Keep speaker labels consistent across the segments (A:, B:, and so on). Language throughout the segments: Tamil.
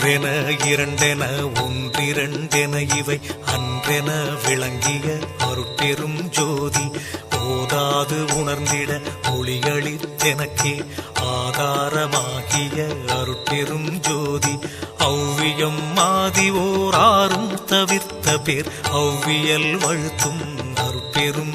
A: ஒன்றென இரண்டென ஒன்றிரண்டென இவை அன்றென விளங்கிய அருட்பெரும் ஜோதி. ஓதாது உணர்ந்திட ஒளியளித்தெனக்கே ஆதாரமாகிய அருட்பெரும் ஜோதி. ஔவியம் மாதி ஓராறும் தவிர்த்த பேர் ஔவியல் வழுத்தும் அருட்பெரும்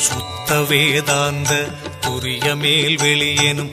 A: சுத்த வேதாந்த துரிய மேல் வெளியெனும்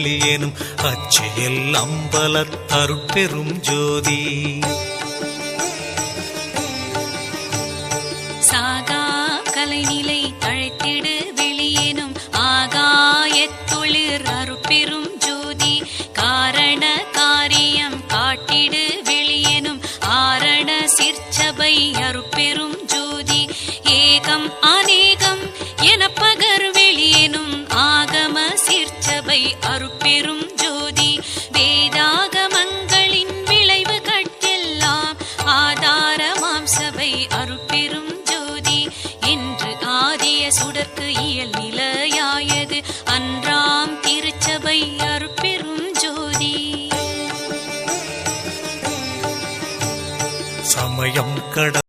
A: தனிப்பற வெளியெனும் அச்சியல் அம்பல தருப்பெரும் ஜோதி.
B: சாகா கலைநிலை தழைத்திடு வெளியேனும் ஆகாயத்துளிர் அருட்பெரும் ஜோதி. காரண அன்றாம் திருச்சபை அருட்பெரும் ஜோதி.
A: சமயம் கட